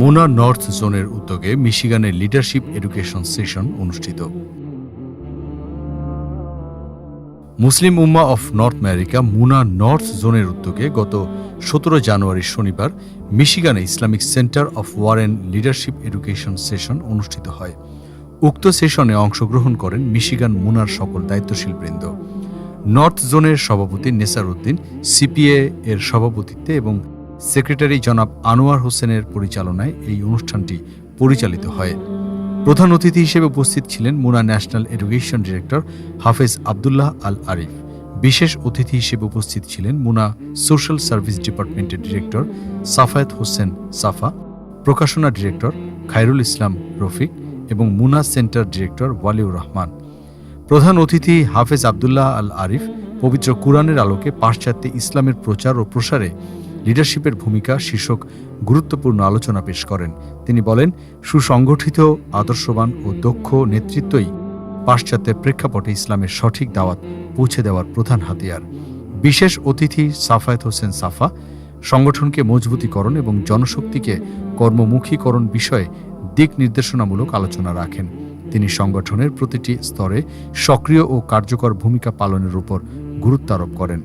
Mona north জোনের উদ্যোগে মিশিগানের leadership education session অনুষ্ঠিত। Muslim ummah of north America MUNA north জোনের উদ্যোগে গত সতেরো জানুয়ারি শনিবার মিশিগানে Islamic centre of Warren leadership education session অনুষ্ঠিত হয়। উক্ত সেশনে অংশগ্রহণ করেন মিশিগান মুনার সকল দায়িত্বশীল বৃন্দ। নর্থ জোনের সভাপতি নেসার উদ্দিন, সিপিএ এর সভাপতিত্বে এবং সেক্রেটারি জনাব আনোয়ার হোসেনের পরিচালনায় এই অনুষ্ঠানটি পরিচালিত হয়। প্রধান অতিথি হিসেবে উপস্থিত ছিলেন মুনা ন্যাশনাল এডুকেশন ডিরেক্টর হাফেজ আবদুল্লাহ আল আরিফ। বিশেষ অতিথি হিসেবে উপস্থিত ছিলেন মুনা সোশ্যাল সার্ভিস ডিপার্টমেন্টের ডিরেক্টর সাফায়েত হোসেন সাফা, প্রকাশনা ডিরেক্টর খায়রুল ইসলাম রফিক এবং MUNA centre director Waliur Rahman. প্রধান অতিথি হাফেজ আবদুল্লাহ আল আরিফ পবিত্র কুরআনের আলোকে পাশ্চাত্যে ইসলামের প্রচার ও প্রসারে লিডারশিপের ভূমিকা শীর্ষক গুরুত্বপূর্ণ আলোচনা পেশ করেন। তিনি বলেন, সুসংগঠিত, আদর্শবান ও দক্ষ নেতৃত্বই পাশ্চাত্যের প্রেক্ষাপটে ইসলামের সঠিক দাওয়াত পৌঁছে দেওয়ার প্রধান হাতিয়ার। বিশেষ অতিথি সাফায়েত হোসেন সাফা, সংগঠনকে মজবুতীকরণ এবং জনশক্তিকে কর্মমুখীকরণ বিষয়ে দিক নির্দেশনামূলক আলোচনা রাখেন। তিনি সংগঠনের প্রতিটি স্তরে সক্রিয় ও কার্যকর ভূমিকা পালনের উপর গুরুত্ব আরোপ করেন।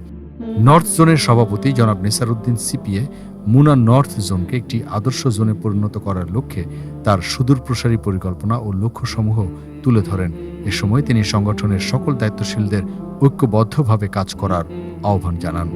নর্থ জোনের সভাপতি জনাব নেসারউদ্দিন সিপিএ মুনা নর্থ জোনকে একটি আদর্শ জোনে পরিণত করার লক্ষ্যে তার সুদূরপ্রসারী পরিকল্পনা ও লক্ষ্যসমূহ তুলে ধরেন। এ সময় তিনি সংগঠনের সকল দায়িত্বশীলদের ঐক্যবদ্ধভাবে কাজ করার আহ্বান জানান।